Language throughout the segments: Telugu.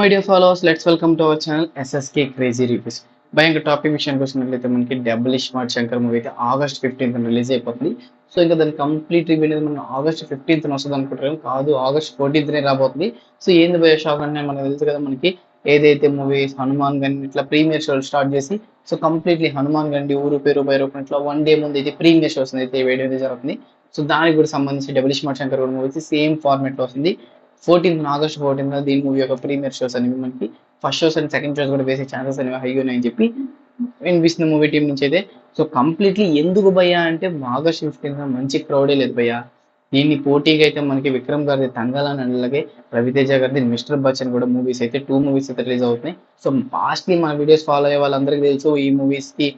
My dear followers let's welcome to our channel SSK crazy reviews భయ ఇంకా టాపిక్ విషయానికి వచ్చినట్లయితే మనకి డబుల్ స్మార్ట్ శంకర్ మూవీ అయితే ఆగస్ట్ ఫిఫ్టీన్త్ రిలీజ్ అయిపోతుంది. సో ఇంకా దాని కంప్లీట్ రివ్యూ అనేది మనం ఆగస్ట్ ఫిఫ్టీన్త్ వస్తుంది అనుకుంటాం కాదు ఆగస్ట్ ఫోర్టీన్త్నే రాబోతుంది. సో ఏంది భయ షాక్ అంటే మనకు తెలుసు కదా మనకి ఏదైతే మూవీస్ హనుమాన్ గండి ఇట్లా ప్రీమియర్ షోలు స్టార్ట్ చేసి సో కంప్లీట్లీ హనుమాన్ గండి ఊరు పేరు రూపాయలు ఇట్లా వన్ డే ముందు అయితే ప్రీమియర్ షోస్ అయితే వేయడం అయితే జరుగుతుంది. సో దానికి కూడా సంబంధించి double smart Shankar movie same ఫార్మేట్లో వస్తుంది. ఫోర్టీన్త్ ఆగస్ట్ ఫోర్టీన్త్ దీని మూవీ యొక్క ప్రీమియర్ షోస్ అనేవి మనకి. First shows and second shows కూడా వేసే ఛాన్సెస్ అనేవి హై ఉన్నాయని చెప్పి వినిపిస్తుంది మూవీ టీం నుంచి అయితే. సో కంప్లీట్లీ ఎందుకు భయ్యా అంటే ఆగస్ట్ ఫిఫ్టీన్త్ మంచి క్రౌడే లేదు భయ్యా. దీన్ని పోటీగా అయితే మనకి విక్రమ్ గారిది తంగాలని అలాగే రవితేజ గారిది మిస్టర్ బచ్చన్ కూడా మూవీస్ అయితే టూ మూవీస్ అయితే రిలీజ్ అవుతున్నాయి. సో పాస్ట్లీ మన వీడియోస్ ఫాలో అయ్యే వాళ్ళందరికీ తెలుసు ఈ మూవీస్కి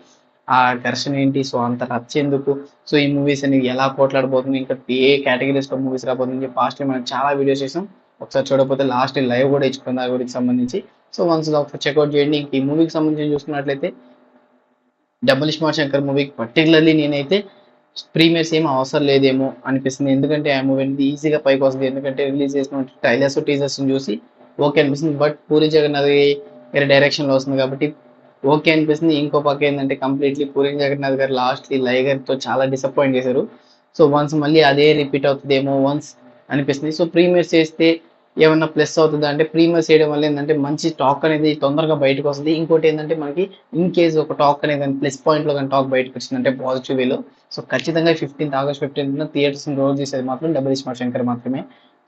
ఆ ఘర్షణ ఏంటి? సో అంత రచ్చ ఎందుకు? సో ఈ మూవీస్ అనేది ఎలా పోట్లాడబోతుంది? ఇంకా ఏ కేటగిరీస్లో మూవీస్ రాబోతుంది? పాస్ట్ మనం చాలా వీడియోస్ చేసాం. ఒకసారి చూడకపోతే లాస్ట్ లైవ్ కూడా ఇచ్చుకున్న దాని గురించి సంబంధించి. సో వన్స్ ఒకసారి చెక్అౌట్ చేయండి. ఇంక ఈ మూవీకి సంబంధించి చూసుకున్నట్లయితే డబుల్ స్మార్ట్ శంకర్ మూవీకి పర్టికులర్లీ నేనైతే ప్రీమియర్స్ ఏం అవసరం లేదేమో అనిపిస్తుంది. ఎందుకంటే ఆ మూవీ అనేది ఈజీగా పైకి వస్తుంది. ఎందుకంటే రిలీజ్ చేసిన ట్రైలర్స్ టీజర్స్ చూసి ఓకే అనిపిస్తుంది. బట్ పూరి జగన్నాథ్ వేరే డైరెక్షన్లో వస్తుంది కాబట్టి ఓకే అనిపిస్తుంది. ఇంకో పక్క ఏంటంటే కంప్లీట్లీ పూరి జగన్నాథ్ గారు లాస్ట్ లైగర్తో చాలా డిసప్పాయింట్ చేశారు. సో వన్స్ మళ్ళీ అదే రిపీట్ అవుతుందేమో వన్స్ అనిపిస్తుంది. సో ప్రీమియర్స్ చేస్తే ఏమన్నా ప్లస్ అవుతుందా అంటే ప్రీమియర్స్ చేయడం వల్ల ఏంటంటే మంచి టాక్ అనేది తొందరగా బయటకు వస్తుంది. ఇంకోటి ఏంటంటే మనకి ఇన్ కేస్ ఒక టాక్ అనేది ప్లస్ పాయింట్లో కానీ టాక్ బయటకు వచ్చిందంటే పాజిటివ్ వేలో సో ఖచ్చితంగా fifteenth August fifteenth theatres role చేసేది మాత్రం డబుల్ స్మార్ట్ శంకర్ మాత్రమే.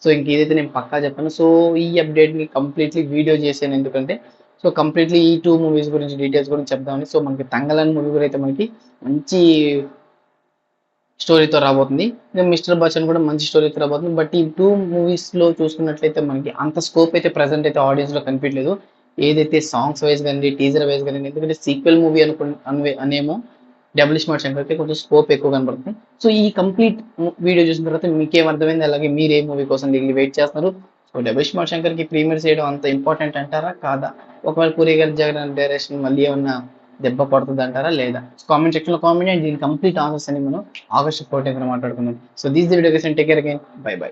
సో ఇంక ఇదైతే నేను పక్కా చెప్పాను. సో ఈ అప్డేట్ని కంప్లీట్లీ వీడియో చేశాను ఎందుకంటే సో కంప్లీట్లీ ఈ టూ మూవీస్ గురించి డీటెయిల్స్ గురించి చెప్దామని. సో మనకి తంగలన్ మూవీ కూడా అయితే మనకి మంచి స్టోరీతో రాబోతుంది. ఇంకా మిస్టర్ బచ్చన్ కూడా మంచి స్టోరీతో రాబోతుంది. బట్ ఈ టూ మూవీస్లో చూసుకున్నట్లయితే మనకి అంత స్కోప్ అయితే ప్రజెంట్ అయితే ఆడియన్స్లో కనిపించలేదు. ఏదైతే సాంగ్స్ వైజ్ కానీ టీజర్ వైజ్ కానీ ఎందుకంటే సీక్వెల్ మూవీ అనుకు అనేమో డబ్లిష్ స్మార్ట్ శంకర్కి కొంచెం స్కోప్ ఎక్కువ కనబడుతుంది. సో ఈ కంప్లీట్ వీడియో చూసిన తర్వాత మీకేం అర్థమైంది? అలాగే మీరు ఏ మూవీ కోసం దిగి వెయిట్ చేస్తున్నారు? సో డబుల్ స్మార్ట్ శంకర్కి ప్రీమియర్ చేయడం అంత ఇంపార్టెంట్ అంటారా? కాదా? ఒకవేళ పూరి గారి జగన్ డైరెక్షన్ మళ్ళీ ఏమన్నా దెబ్బ పడుతుంది అంటారా లేదా? కామెంట్ సెక్షన్లో కామెంట్ అండ్ దీని కంప్లీట్ ఆన్సర్స్ అని మనం ఆగస్ట్ ఫోర్టీన్త్ మాట్లాడుకుందాం. So these video take care again bye bye